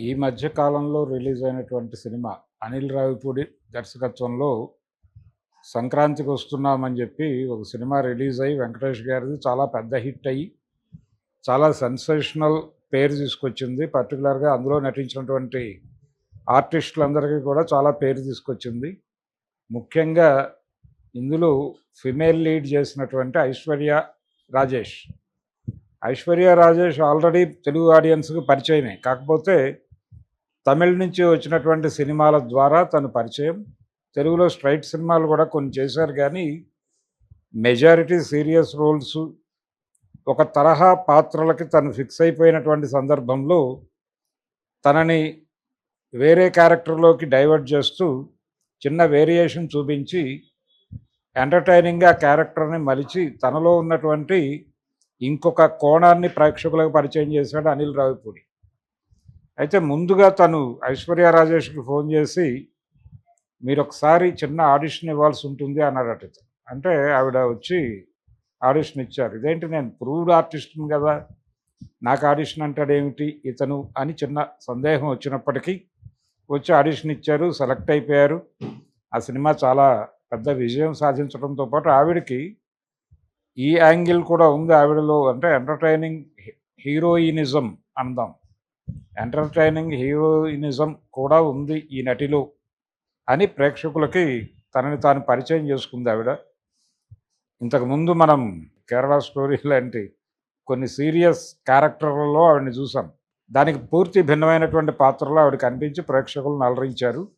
ఈ మధ్యకాలంలో రిలీజ్ అయినటువంటి సినిమా అనిల్ రావిపూడి దర్శకత్వంలో సంక్రాంతికి వస్తున్నామని చెప్పి ఒక సినిమా రిలీజ్ అయ్యి వెంకటేష్ గారిది చాలా పెద్ద హిట్ అయ్యి చాలా సెన్సేషనల్ పేరు తీసుకొచ్చింది. పర్టికులర్గా అందులో నటించినటువంటి ఆర్టిస్టులందరికీ కూడా చాలా పేరు తీసుకొచ్చింది. ముఖ్యంగా ఇందులో ఫిమేల్ లీడ్ చేసినటువంటి ఐశ్వర్య రాజేష్. ఐశ్వర్య రాజేష్ ఆల్రెడీ తెలుగు ఆడియన్స్కి పరిచయమే. కాకపోతే తమిళ నుంచి వచ్చినటువంటి సినిమాల ద్వారా తను పరిచయం. తెలుగులో స్ట్రైట్ సినిమాలు కూడా కొన్ని చేశారు కానీ మెజారిటీ సీరియస్ రోల్స్ ఒక తరహా పాత్రలకి తను ఫిక్స్ అయిపోయినటువంటి సందర్భంలో తనని వేరే క్యారెక్టర్లోకి డైవర్ట్ చేస్తూ చిన్న వేరియేషన్ చూపించి ఎంటర్టైనింగ్గా క్యారెక్టర్ని మలిచి తనలో ఉన్నటువంటి ఇంకొక కోణాన్ని ప్రేక్షకులకు పరిచయం చేశాడు అనిల్ రావిపూడి. అయితే ముందుగా తను ఐశ్వర్య రాజేష్కి ఫోన్ చేసి మీరు ఒకసారి చిన్న ఆడిషన్ ఇవ్వాల్సి ఉంటుంది అన్నాడట అంటే ఆవిడ వచ్చి ఆడిషన్ ఇచ్చారు. ఇదేంటి నేను ప్రూవ్డ్ ఆర్టిస్ట్ని కదా నాకు ఆడిషన్ అంటాడేమిటి ఇతను అని చిన్న సందేహం వచ్చినప్పటికీ వచ్చి ఆడిషన్ ఇచ్చారు సెలెక్ట్ అయిపోయారు. ఆ సినిమా చాలా పెద్ద విజయం సాధించడంతో పాటు ఆవిడకి ఈ యాంగిల్ కూడా ఉంది ఆవిడలో. అంటే ఎంటర్టైనింగ్ హీరోయినిజం అందాం. ఎంటర్టైనింగ్ హీరోయినిజం కూడా ఉంది ఈ నటిలో అని ప్రేక్షకులకి తనని తాను పరిచయం చేసుకుంది ఆవిడ. ఇంతకుముందు మనం కేరళ స్టోరీ లాంటి కొన్ని సీరియస్ క్యారెక్టర్లలో ఆవిడని చూసాం. దానికి పూర్తి భిన్నమైనటువంటి పాత్రలో ఆవిడ కనిపించి ప్రేక్షకులను అలరించారు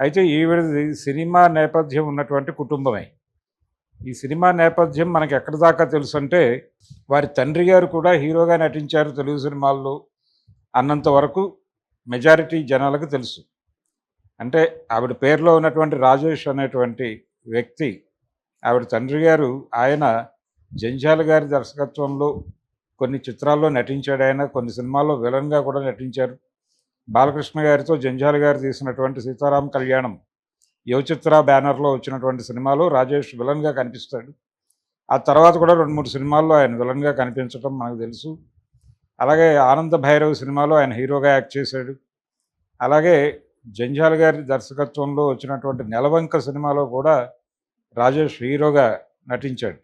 అయితే ఈవిడ సినిమా నేపథ్యం ఉన్నటువంటి కుటుంబమే. ఈ సినిమా నేపథ్యం మనకి ఎక్కడి దాకా తెలుసు అంటే వారి తండ్రి గారు కూడా హీరోగా నటించారు తెలుగు సినిమాల్లో. అన్నంత వరకు మెజారిటీ జనాలకు తెలుసు. అంటే ఆవిడ పేరులో ఉన్నటువంటి రాజేష్ అనేటువంటి వ్యక్తి ఆవిడ తండ్రి గారు ఆయన జంజాల గారి దర్శకత్వంలో కొన్ని చిత్రాల్లో నటించాడు. ఆయన కొన్ని సినిమాల్లో విలన్గా కూడా నటించారు. బాలకృష్ణ గారితో జంజాల గారు తీసినటువంటి సీతారాం కళ్యాణం యువచిత్ర బ్యానర్లో వచ్చినటువంటి సినిమాలో రాజేష్ విలన్గా కనిపిస్తాడు. ఆ తర్వాత కూడా రెండు మూడు సినిమాల్లో ఆయన విలన్గా కనిపించడం మనకు తెలుసు. అలాగే ఆనంద భైరవ్ సినిమాలో ఆయన హీరోగా యాక్ట్ చేశాడు. అలాగే జంజాల్ గారి దర్శకత్వంలో వచ్చినటువంటి నెలవంక సినిమాలో కూడా రాజేష్ హీరోగా నటించాడు.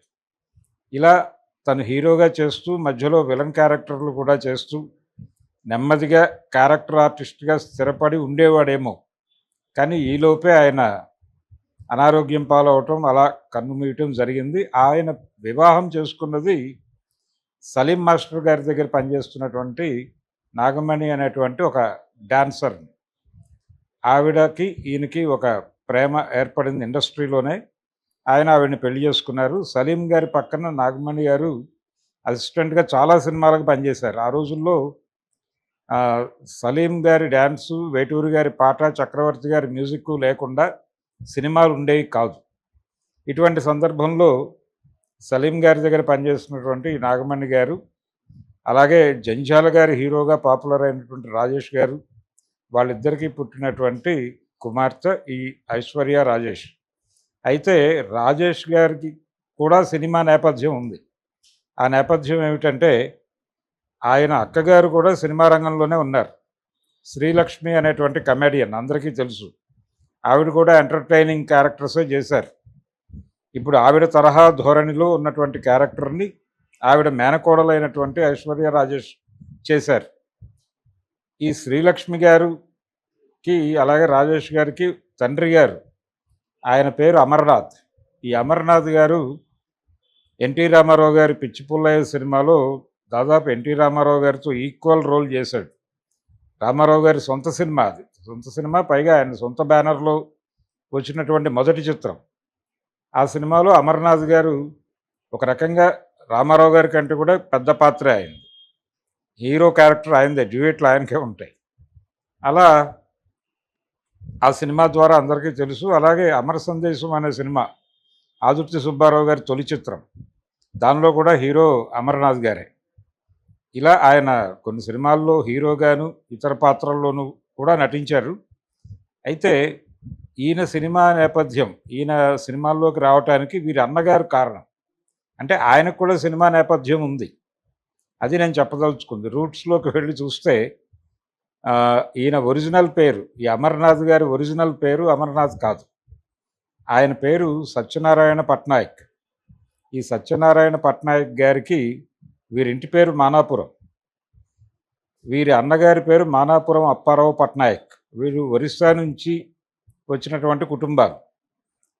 ఇలా తను హీరోగా చేస్తూ మధ్యలో విలన్ క్యారెక్టర్లు కూడా చేస్తూ నెమ్మదిగా క్యారెక్టర్ ఆర్టిస్ట్గా స్థిరపడి ఉండేవాడేమో. కానీ ఈలోపే ఆయన అనారోగ్యం పాలవటం అలా కన్నుమీయటం జరిగింది. ఆయన వివాహం చేసుకున్నది సలీం మాస్టర్ గారి దగ్గర పనిచేస్తున్నటువంటి నాగమణి అనేటువంటి ఒక డాన్సర్ని. ఆవిడకి ఈయనకి ఒక ప్రేమ ఏర్పడింది ఇండస్ట్రీలోనే. ఆయన ఆవిడని పెళ్ళి చేసుకున్నారు. సలీం గారి పక్కన నాగమణి గారు అసిస్టెంట్గా చాలా సినిమాలకు పనిచేశారు. ఆ రోజుల్లో సలీం గారి డ్యాన్సు వేటూరి గారి పాట చక్రవర్తి గారి మ్యూజిక్ లేకుండా సినిమాలు ఉండేవి కాదు. ఇటువంటి సందర్భంలో సలీం గారి దగ్గర పనిచేస్తున్నటువంటి నాగమణి గారు అలాగే జంజాల గారి హీరోగా పాపులర్ అయినటువంటి రాజేష్ గారు వాళ్ళిద్దరికీ పుట్టినటువంటి కుమార్తె ఈ ఐశ్వర్య రాజేష్. అయితే రాజేష్ గారికి కూడా సినిమా నేపథ్యం ఉంది. ఆ నేపథ్యం ఏమిటంటే ఆయన అక్కగారు కూడా సినిమా రంగంలోనే ఉన్నారు. శ్రీలక్ష్మి అనేటువంటి కమెడియన్ అందరికీ తెలుసు. ఆవిడ కూడా ఎంటర్టైనింగ్ క్యారెక్టర్సే చేశారు. ఇప్పుడు ఆవిడ తరహా ధోరణిలో ఉన్నటువంటి క్యారెక్టర్ని ఆవిడ మేనకోడలైనటువంటి ఐశ్వర్య రాజేష్ చేశారు. ఈ శ్రీలక్ష్మి గారుకి అలాగే రాజేష్ గారికి తండ్రి గారు ఆయన పేరు అమర్నాథ్. ఈ అమర్నాథ్ గారు ఎన్టీ రామారావు గారి పిచ్చిపుల్లయ్య సినిమాలో దాదాపు ఎన్టీ రామారావు గారితో ఈక్వల్ రోల్ చేశాడు. రామారావు గారి సొంత సినిమా అది. సొంత సినిమా పైగా ఆయన సొంత బ్యానర్లో వచ్చినటువంటి మొదటి చిత్రం. ఆ సినిమాలో అమర్నాథ్ గారు ఒక రకంగా రామారావు గారి కంటే కూడా పెద్ద పాత్రే అయింది హీరో క్యారెక్టర్ ఆయనదే డ్యూయేట్లు ఆయనకే ఉంటాయి. అలా ఆ సినిమా ద్వారా అందరికీ తెలుసు. అలాగే అమర సందేశం అనే సినిమా ఆదుర్తి సుబ్బారావు గారి తొలి చిత్రం దానిలో కూడా హీరో అమర్నాథ్ గారే. ఇలా ఆయన కొన్ని సినిమాల్లో హీరోగాను ఇతర పాత్రల్లోనూ కూడా నటించారు. అయితే ఈయన సినిమా నేపథ్యం ఈయన సినిమాల్లోకి రావటానికి వీరి అన్నగారు కారణం. అంటే ఆయనకు కూడా సినిమా నేపథ్యం ఉంది. అది నేను చెప్పదలుచుకుంది. రూట్స్లోకి వెళ్ళి చూస్తే ఈయన ఒరిజినల్ పేరు ఈ అమర్నాథ్ గారి ఒరిజినల్ పేరు అమర్నాథ్ కాదు. ఆయన పేరు సత్యనారాయణ పట్నాయక్. ఈ సత్యనారాయణ పట్నాయక్ గారికి వీరింటి పేరు మానాపురం. వీరి అన్నగారి పేరు మానాపురం అప్పారావు పట్నాయక్. వీరు ఒరిస్సా నుంచి వచ్చినటువంటి కుటుంబాలు.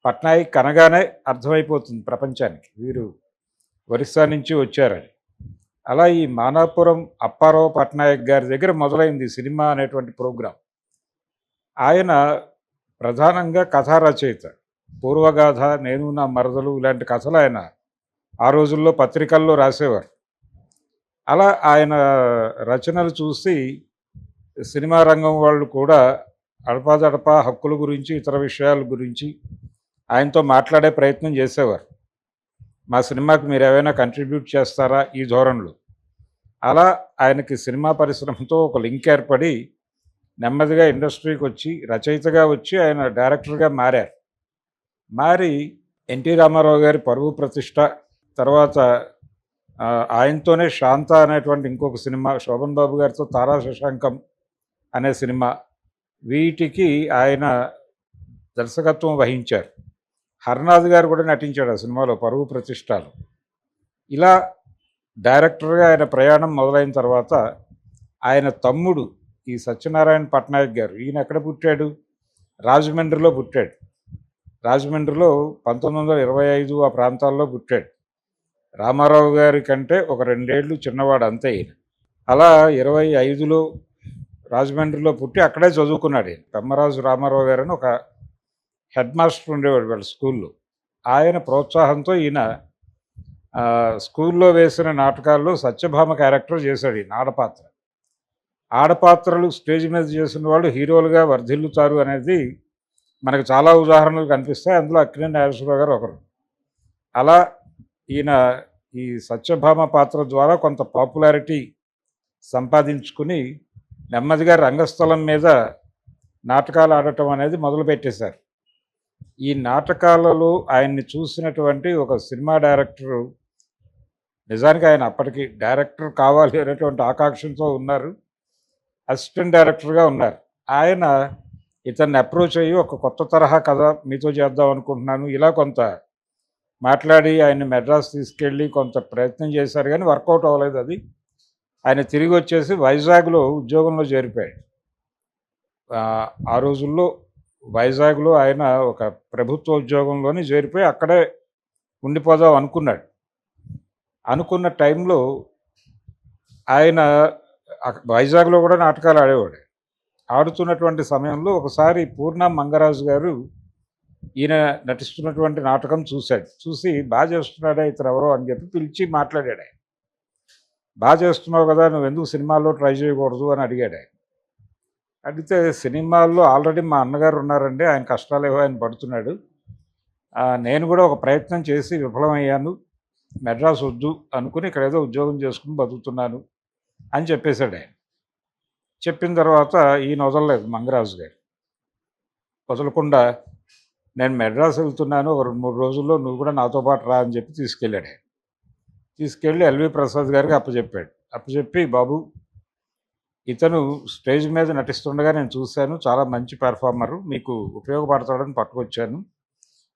పట్నాయక్ కనగానే అర్థమైపోతుంది ప్రపంచానికి. వీరు ఒరిస్సా నుంచి వచ్చారని. అలా ఈ మానాపురం అప్పారావు పట్నాయక్ గారి దగ్గర మొదలైంది సినిమా అనేటువంటి ప్రోగ్రాం. ఆయన ప్రధానంగా కథా రచయిత. పూర్వగాథ నేను నా మరదలు ఇలాంటి కథలు ఆయన ఆ రోజుల్లో పత్రికల్లో రాసేవారు. అలా ఆయన రచనలు చూసి సినిమా రంగం వాళ్ళు కూడా అడపాదడపా హక్కుల గురించి ఇతర విషయాల గురించి ఆయనతో మాట్లాడే ప్రయత్నం చేసేవారు. మా సినిమాకి మీరు ఏమైనా కంట్రిబ్యూట్ చేస్తారా ఈ ధోరణిలో? అలా ఆయనకి సినిమా పరిశ్రమతో ఒక లింక్ ఏర్పడి నెమ్మదిగా ఇండస్ట్రీకి వచ్చి రచయితగా వచ్చి ఆయన డైరెక్టర్గా మారారు. మారి ఎన్టీ రామారావు గారి పరువు ప్రతిష్ట తర్వాత ఆయనతోనే శాంత అనేటువంటి ఇంకొక సినిమా శోభన్ బాబు గారితో తారా శశాంకం అనే సినిమా వీటికి ఆయన దర్శకత్వం వహించారు. హర్నాథ్ గారు కూడా నటించాడు ఆ సినిమాలో పరువు ప్రతిష్టాలు ఇలా డైరెక్టర్గా ఆయన ప్రయాణం మొదలైన తర్వాత ఆయన తమ్ముడు ఈ సత్యనారాయణ పట్నాయక్ గారు ఈయన ఎక్కడ పుట్టాడు? రాజమండ్రిలో పుట్టాడు. రాజమండ్రిలో పంతొమ్మిది వందల ఇరవై ఐదు ఆ ప్రాంతాల్లో పుట్టాడు. రామారావు గారి కంటే ఒక రెండేళ్ళు చిన్నవాడు అంతే ఈయన. అలా ఇరవై ఐదులో రాజమండ్రిలో పుట్టి అక్కడే చదువుకున్నాడు ఈయన. పెమ్మరాజు రామారావు గారు అని ఒక హెడ్ మాస్టర్ ఉండేవాడు వాళ్ళ స్కూల్లో. ఆయన ప్రోత్సాహంతో ఈయన స్కూల్లో వేసిన నాటకాల్లో సత్యభామ క్యారెక్టర్ చేశాడు ఈయన ఆడపాత్ర ఆడపాత్రలు స్టేజ్ మీద చేసిన వాళ్ళు హీరోలుగా వర్ధిల్లుతారు అనేది మనకు చాలా ఉదాహరణలు కనిపిస్తాయి. అందులో అక్కినే నాగేశ్వరరావు గారు ఒకరు. అలా ఈయన ఈ సత్యభామ పాత్ర ద్వారా కొంత పాపులారిటీ సంపాదించుకుని నెమ్మదిగా రంగస్థలం మీద నాటకాలు ఆడటం అనేది మొదలుపెట్టేశారు. ఈ నాటకాలలో ఆయన్ని చూసినటువంటి ఒక సినిమా డైరెక్టరు నిజానికి ఆయన అప్పటికి డైరెక్టర్ కావాలి అనేటువంటి ఆకాంక్షతో ఉన్నారు. అసిస్టెంట్ డైరెక్టర్గా ఉన్నారు. ఆయన ఇతన్ని అప్రోచ్ అయ్యి ఒక కొత్త తరహా కథ మీతో చేద్దాం అనుకుంటున్నాను. ఇలా కొంత మాట్లాడి ఆయన మెడ్రాస్ తీసుకెళ్ళి కొంత ప్రయత్నం చేశారు కానీ వర్కౌట్ అవ్వలేదు అది. ఆయన తిరిగి వచ్చేసి వైజాగ్లో ఉద్యోగంలో చేరిపోయాడు. ఆ, రోజుల్లో వైజాగ్లో ఆయన ఒక ప్రభుత్వ ఉద్యోగంలోనే చేరిపోయి అక్కడే ఉండిపోదాం అనుకున్నాడు. అనుకున్న టైంలో ఆయన వైజాగ్లో కూడా నాటకాలు ఆడేవాడు. ఆడుతున్నటువంటి సమయంలో ఒకసారి పూర్ణ మంగరాజు గారు ఈయన నటిస్తున్నటువంటి నాటకం చూశాడు. చూసి బాగా చేస్తున్నాడే ఇతను ఎవరో అని చెప్పి పిలిచి మాట్లాడాడు ఆయన. బాగా చేస్తున్నావు కదా నువ్వు ఎందుకు సినిమాల్లో ట్రై చేయకూడదు అని అడిగాడు ఆయన. అడిగితే సినిమాల్లో ఆల్రెడీ మా అన్నగారు ఉన్నారండి ఆయన కష్టాలు ఏవో ఆయన పడుతున్నాడు. నేను కూడా ఒక ప్రయత్నం చేసి విఫలమయ్యాను మెడ్రాస్ వద్దు అనుకుని ఇక్కడ ఏదో ఉద్యోగం చేసుకుని బతుకుతున్నాను అని చెప్పేశాడు ఆయన. చెప్పిన తర్వాత ఈయన వదలలేదు మంగరాజు గారు. వదలకుండా నేను మెడ్రాస్ వెళ్తున్నాను ఒక రెండు మూడు రోజుల్లో నువ్వు కూడా నాతో పాటు రా అని చెప్పి తీసుకెళ్ళాడు ఆయన. తీసుకెళ్ళి ఎల్వి ప్రసాద్ గారికి అప్పచెప్పాడు అప్పచెప్పి బాబు ఇతను స్టేజ్ మీద నటిస్తుండగా నేను చూశాను. చాలా మంచి పెర్ఫార్మరు. మీకు ఉపయోగపడతాడని పట్టుకొచ్చాను.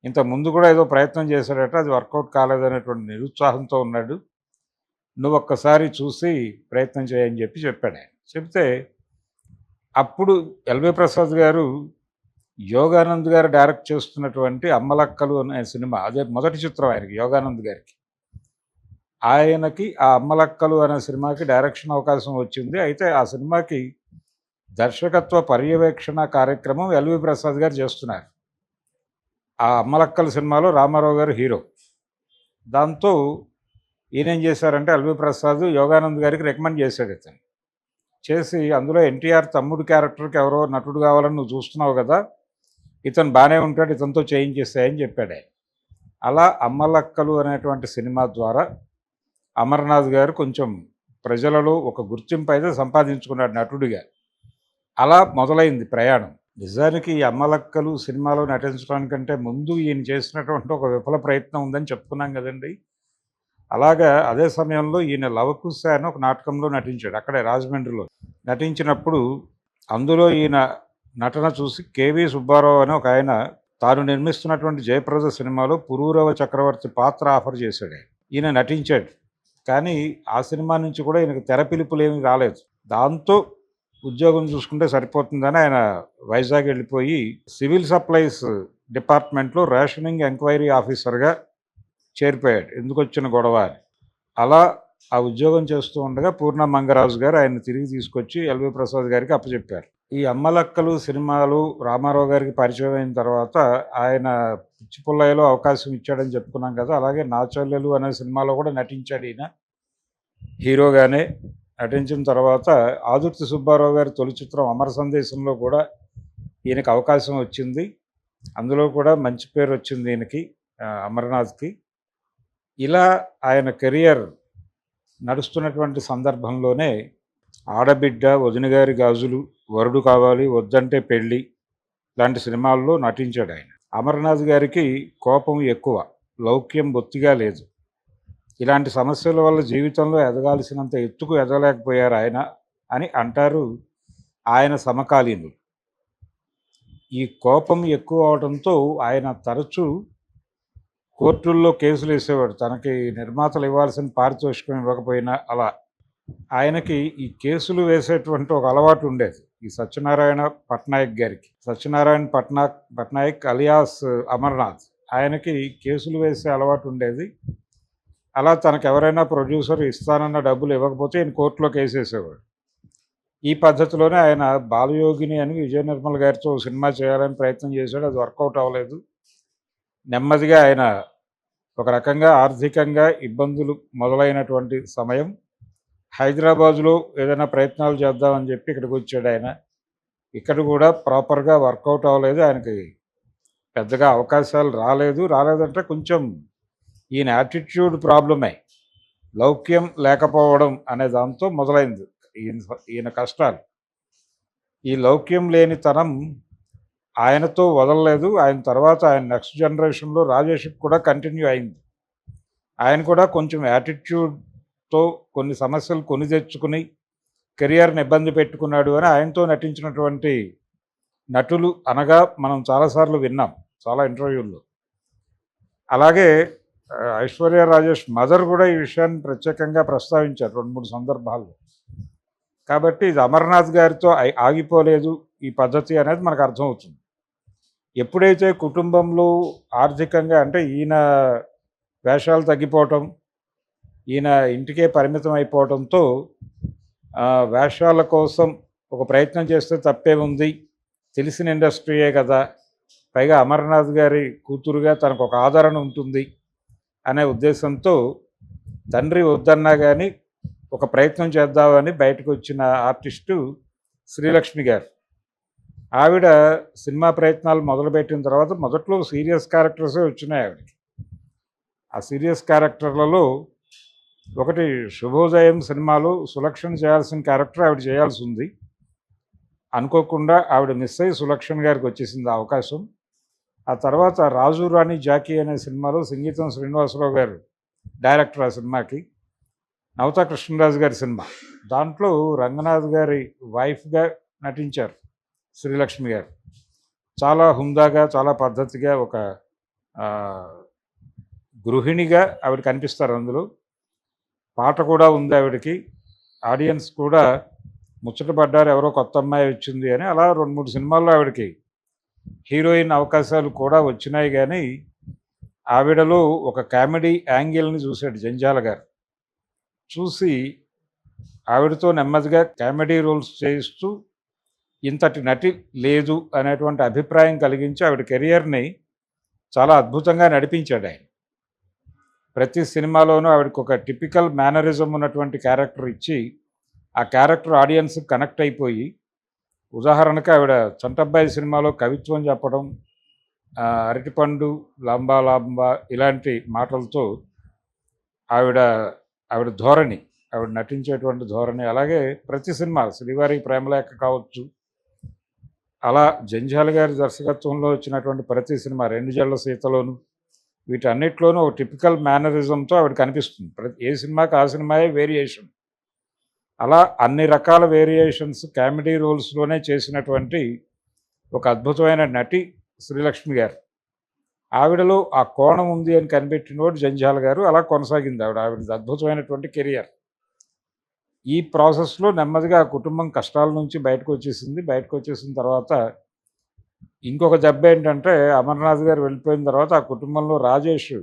ఇంత ముందు కూడా ఏదో ప్రయత్నం చేశాడట. అది వర్కౌట్ కాలేదనేటువంటి నిరుత్సాహంతో ఉన్నాడు. నువ్వు ఒక్కసారి చూసి ప్రయత్నం చేయని చెప్పి చెప్పాడు ఆయన. చెప్తే అప్పుడు ఎల్వి ప్రసాద్ గారు యోగానంద్ గారు డైరెక్ట్ చేస్తున్నటువంటి అమ్మలక్కలు అనే సినిమా అదే మొదటి చిత్రం ఆయనకి యోగానంద్ గారికి. ఆయనకి ఆ అమ్మలక్కలు అనే సినిమాకి డైరెక్షన్ అవకాశం వచ్చింది. అయితే ఆ సినిమాకి దర్శకత్వ పర్యవేక్షణ కార్యక్రమం ఎల్వి ప్రసాద్ గారు చేస్తున్నారు. ఆ అమ్మలక్కల సినిమాలో రామారావు గారు హీరో. దాంతో ఈయన ఏం చేశారంటే ఎల్వి ప్రసాద్ యోగానంద్ గారికి రికమెండ్ చేశాడు ఇతను చేసి అందులో ఎన్టీఆర్ తమ్ముడు క్యారెక్టర్కి ఎవరో నటుడు కావాలని నువ్వు చూస్తున్నావు కదా ఇతను బాగానే ఉంటాడు ఇతనితో చేయించేస్తాయని చెప్పాడు ఆయన. అలా అమ్మలక్కలు అనేటువంటి సినిమా ద్వారా అమర్నాథ్ గారు కొంచెం ప్రజలలో ఒక గుర్తింపు అయితే సంపాదించుకున్నాడు నటుడిగా. అలా మొదలైంది ప్రయాణం. నిజానికి ఈ అమ్మలక్కలు సినిమాలో నటించడానికంటే ముందు ఈయన చేసినటువంటి ఒక విఫల ప్రయత్నం ఉందని చెప్పుకున్నాం కదండి. అలాగా అదే సమయంలో ఈయన లవకుశ అని ఒక నాటకంలో నటించాడు అక్కడే రాజమండ్రిలో. నటించినప్పుడు అందులో ఈయన నటన చూసి కేవి సుబ్బారావు అని ఒక ఆయన తాను నిర్మిస్తున్నటువంటి జయప్రద సినిమాలో పురూరవ చక్రవర్తి పాత్ర ఆఫర్ చేశాడు. ఈయన నటించాడు. కానీ ఆ సినిమా నుంచి కూడా ఈయనకు తెర పిలుపులు రాలేదు. దాంతో ఉద్యోగం చూసుకుంటే సరిపోతుందని ఆయన వైజాగ్ వెళ్ళిపోయి సివిల్ సప్లైస్ డిపార్ట్మెంట్లో రేషనింగ్ ఎంక్వైరీ ఆఫీసర్గా చేరిపోయాడు. ఎందుకు వచ్చిన గొడవ అని. అలా ఆ ఉద్యోగం చేస్తూ ఉండగా పూర్ణ మంగరాజు గారు ఆయన తిరిగి తీసుకొచ్చి ఎల్వి ప్రసాద్ గారికి అప్పచెప్పారు ఈ అమ్మలక్కలు సినిమాలు రామారావు గారికి పరిచయం అయిన తర్వాత ఆయన పిచ్చిపుల్లయ్యలో అవకాశం ఇచ్చాడని చెప్పుకున్నాం కదా అలాగే నా చెల్లెలు అనే సినిమాలో కూడా నటించాడు ఈయన. హీరోగానే నటించిన తర్వాత ఆదుర్తి సుబ్బారావు గారి తొలి చిత్రం అమర సందేశంలో కూడా ఈయనకి అవకాశం వచ్చింది. అందులో కూడా మంచి పేరు వచ్చింది ఈయనకి అమర్నాథ్కి. ఇలా ఆయన కెరియర్ నడుస్తున్నటువంటి సందర్భంలోనే ఆడబిడ్డ వదినగారి గాజులు వరుడు కావాలి వద్దంటే పెళ్ళి లాంటి సినిమాల్లో నటించాడు ఆయన. అమర్నాథ్ గారికి కోపం ఎక్కువ లౌక్యం బొత్తిగా లేదు. ఇలాంటి సమస్యల వల్ల జీవితంలో ఎదగాల్సినంత ఎత్తుకు ఎదగలేకపోయారు ఆయన అని అంటారు ఆయన సమకాలీనులు. ఈ కోపం ఎక్కువ అవడంతో ఆయన తరచూ కోర్టుల్లో కేసులు వేసేవాడు. తనకి నిర్మాతలు ఇవ్వాల్సిన పారితోషికం ఇవ్వకపోయినా అలా. ఆయనకి ఈ కేసులు వేసేటువంటి ఒక అలవాటు ఉండేది. ఈ సత్యనారాయణ పట్నాయక్ గారికి. సత్యనారాయణ పట్నా పట్నాయక్ అలియాస్ అమర్నాథ్ ఆయనకి కేసులు వేసే అలవాటు ఉండేది. అలా తనకు ఎవరైనా ప్రొడ్యూసర్ ఇస్తానన్న డబ్బులు ఇవ్వకపోతే ఈయన కోర్టులో కేసేసేవాడు. ఈ పద్ధతిలోనే ఆయన బాలయోగిని అని విజయ నిర్మల్ గారితో సినిమా చేయాలని ప్రయత్నం చేశాడు. అది వర్కౌట్ అవ్వలేదు. నెమ్మదిగా ఆయన ఒక రకంగా ఆర్థికంగా ఇబ్బందులు మొదలైనటువంటి సమయం హైదరాబాద్లో ఏదైనా ప్రయత్నాలు చేద్దామని చెప్పి ఇక్కడికి వచ్చాడు ఆయన. ఇక్కడ కూడా ప్రాపర్గా వర్కౌట్ అవ్వలేదు. ఆయనకి పెద్దగా అవకాశాలు రాలేదు. రాలేదంటే కొంచెం ఈయన యాటిట్యూడ్ ప్రాబ్లమే. లౌక్యం లేకపోవడం అనే దాంతో మొదలైంది ఈయన ఈయన కష్టాలు. ఈ లౌక్యం లేని తనం ఆయనతో వదలలేదు. ఆయన తర్వాత ఆయన నెక్స్ట్ జనరేషన్లో రాజేష్కి కూడా కంటిన్యూ అయింది. ఆయన కూడా కొంచెం యాటిట్యూడ్ తో కొన్ని సమస్యలు కొని తెచ్చుకుని కెరియర్ని ఇబ్బంది పెట్టుకున్నాడు అని ఆయనతో నటించినటువంటి నటులు అనగా మనం చాలాసార్లు విన్నాం చాలా ఇంటర్వ్యూల్లో. అలాగే ఐశ్వర్య రాజేష్ మదర్ కూడా ఈ విషయాన్ని ప్రత్యేకంగా ప్రస్తావించారు రెండు మూడు సందర్భాల్లో. కాబట్టి ఇది అమర్నాథ్ గారితో ఆగిపోలేదు ఈ పద్ధతి అనేది మనకు అర్థమవుతుంది. ఎప్పుడైతే కుటుంబంలో ఆర్థికంగా అంటే ఈయన వేషాలు తగ్గిపోవటం ఈయన ఇంటికే పరిమితం అయిపోవడంతో వేషాల కోసం ఒక ప్రయత్నం చేస్తే తప్పే ఉంది. తెలిసిన ఇండస్ట్రీయే కదా. పైగా అమర్నాథ్ గారి కూతురుగా తనకు ఒక ఆదరణ ఉంటుంది అనే ఉద్దేశంతో తండ్రి వద్దన్నా కానీ ఒక ప్రయత్నం చేద్దామని బయటకు వచ్చిన ఆర్టిస్టు శ్రీలక్ష్మి గారు. ఆవిడ సినిమా ప్రయత్నాలు మొదలుపెట్టిన తర్వాత మొదట్లో సీరియస్ క్యారెక్టర్సే వచ్చినాయి ఆవిడకి. ఆ సీరియస్ క్యారెక్టర్లలో ఒకటి శుభోదయం సినిమాలో సులక్షణ చేయాల్సిన క్యారెక్టర్ ఆవిడ చేయాల్సి ఉంది. అనుకోకుండా ఆవిడ మిస్ అయ్యి సులక్షణ్ గారికి వచ్చేసింది అవకాశం. ఆ తర్వాత రాజు రాణి జాకీ అనే సినిమాలో సంగీతం శ్రీనివాసరావు గారు డైరెక్టర్ ఆ సినిమాకి. నవతా కృష్ణరాజు గారి సినిమా. దాంట్లో రంగనాథ్ గారి వైఫ్గా నటించారు శ్రీలక్ష్మి గారు. చాలా హుందాగా చాలా పద్ధతిగా ఒక గృహిణిగా ఆవిడ కనిపిస్తారు అందులో. పాట కూడా ఉంది ఆవిడకి. ఆడియన్స్ కూడా ముచ్చటపడ్డారు ఎవరో కొత్త అమ్మాయి వచ్చింది అని. అలా రెండు మూడు సినిమాల్లో ఆవిడకి హీరోయిన్ అవకాశాలు కూడా వచ్చినాయి కానీ ఆవిడలో ఒక కామెడీ యాంగిల్ని చూశాడు జంజాల గారు. చూసి ఆవిడతో నెమ్మదిగా కామెడీ రోల్స్ చేయిస్తూ ఇంతటి నటి లేదు అనేటువంటి అభిప్రాయం కలిగించి ఆవిడ కెరియర్ని చాలా అద్భుతంగా నడిపించాడు ఆయన ప్రతి సినిమాలోనూ ఆవిడకి ఒక టిపికల్ మేనరిజం ఉన్నటువంటి క్యారెక్టర్ ఇచ్చి ఆ క్యారెక్టర్ ఆడియన్స్ కనెక్ట్ అయిపోయి ఉదాహరణకు ఆవిడ చంటబ్బాయి సినిమాలో కవిత్వం చెప్పడం అరటిపండు లాంబా లాంబా ఇలాంటి మాటలతో ఆవిడ ఆవిడ ధోరణి ఆవిడ నటించేటువంటి ధోరణి అలాగే ప్రతి సినిమా శ్రీవారి ప్రేమలేఖ కావచ్చు అలా జంజాల గారి దర్శకత్వంలో వచ్చినటువంటి ప్రతి సినిమా రెండు జళ్ళ సీతలోను వీటన్నిటిలోనూ ఒక టిపికల్ మేనరిజంతో ఆవిడ కనిపిస్తుంది. ప్రతి ఏ సినిమాకి ఆ సినిమాయే వేరియేషన్ అలా అన్ని రకాల వేరియేషన్స్ కామెడీ రోల్స్లోనే చేసినటువంటి ఒక అద్భుతమైన నటి శ్రీలక్ష్మి గారు. ఆవిడలో ఆ కోణం ఉంది అని కనిపెట్టినోడు జంజాల గారు. అలా కొనసాగింది ఆవిడ. ఆవిడది అద్భుతమైనటువంటి కెరియర్ ఈ ప్రాసెస్లో నెమ్మదిగా ఆ కుటుంబం కష్టాల నుంచి బయటకు వచ్చేసింది. బయటకు వచ్చేసిన తర్వాత ఇంకొక జబ్బు ఏంటంటే అమర్నాథ్ గారు వెళ్ళిపోయిన తర్వాత ఆ కుటుంబంలో రాజేష్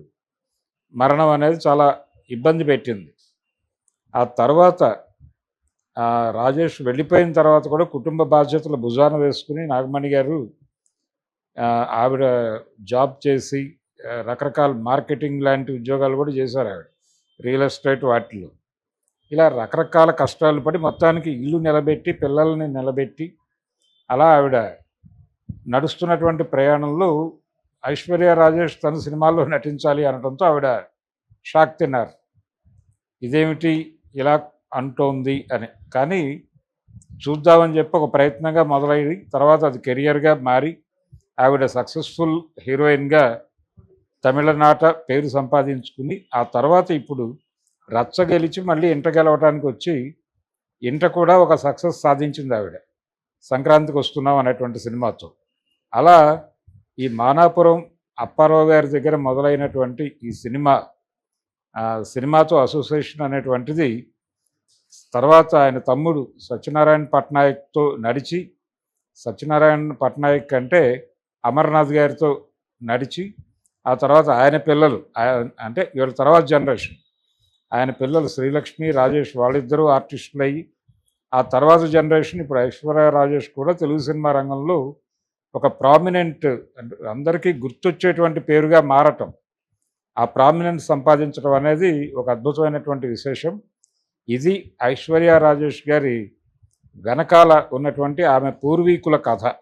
మరణం అనేది చాలా ఇబ్బంది పెట్టింది. ఆ తర్వాత రాజేష్ వెళ్ళిపోయిన తర్వాత కూడా కుటుంబ బాధ్యతలు భుజాన వేసుకుని నాగమణి గారు ఆవిడ జాబ్ చేసి రకరకాల మార్కెటింగ్ లాంటి ఉద్యోగాలు కూడా చేశారు ఆవిడ. రియల్ ఎస్టేట్ వాటిలో ఇలా రకరకాల కష్టాలు పడి మొత్తానికి ఇల్లు నిలబెట్టి పిల్లల్ని నిలబెట్టి అలా ఆవిడ నడుస్తున్నటువంటి ప్రయాణంలో ఐశ్వర్య రాజేష్ తన సినిమాల్లో నటించాలి అనడంతో ఆవిడ షాక్ తిన్నారు. ఇదేమిటి ఇలా అంటోంది అని. కానీ చూద్దామని చెప్పి ఒక ప్రయత్నంగా మొదలైంది తర్వాత అది కెరియర్గా మారి ఆవిడ సక్సెస్ఫుల్ హీరోయిన్గా తమిళనాట పేరు సంపాదించుకుని ఆ తర్వాత ఇప్పుడు రచ్చ గెలిచి మళ్ళీ ఇంట గెలవడానికి వచ్చి ఇంట కూడా ఒక సక్సెస్ సాధించింది ఆవిడ. సంక్రాంతికి వస్తున్నాం అనేటువంటి సినిమాతో. అలా ఈ మానాపురం అప్పారావు గారి దగ్గర మొదలైనటువంటి ఈ సినిమా సినిమాతో అసోసియేషన్ అనేటువంటిది తర్వాత ఆయన తమ్ముడు సత్యనారాయణ పట్నాయక్తో నడిచి సత్యనారాయణ పట్నాయక్ అంటే అమర్నాథ్ గారితో నడిచి ఆ తర్వాత ఆయన పిల్లలు అంటే వీళ్ళ తర్వాత జనరేషన్. ఆయన పిల్లలు శ్రీలక్ష్మి రాజేష్ వాళ్ళిద్దరూ ఆర్టిస్టులు అయ్యి ఆ తర్వాత జనరేషన్ ఇప్పుడు ఐశ్వర్య రాజేష్ కూడా తెలుగు సినిమా రంగంలో ఒక ప్రామినెంట్ అందరికీ గుర్తొచ్చేటువంటి పేరుగా మారటం. ఆ ప్రామినెన్స్ సంపాదించడం అనేది ఒక అద్భుతమైనటువంటి విశేషం. ఇది ఐశ్వర్య రాజేష్ గారి వెనకాల ఉన్నటువంటి ఆమె పూర్వీకుల కథ.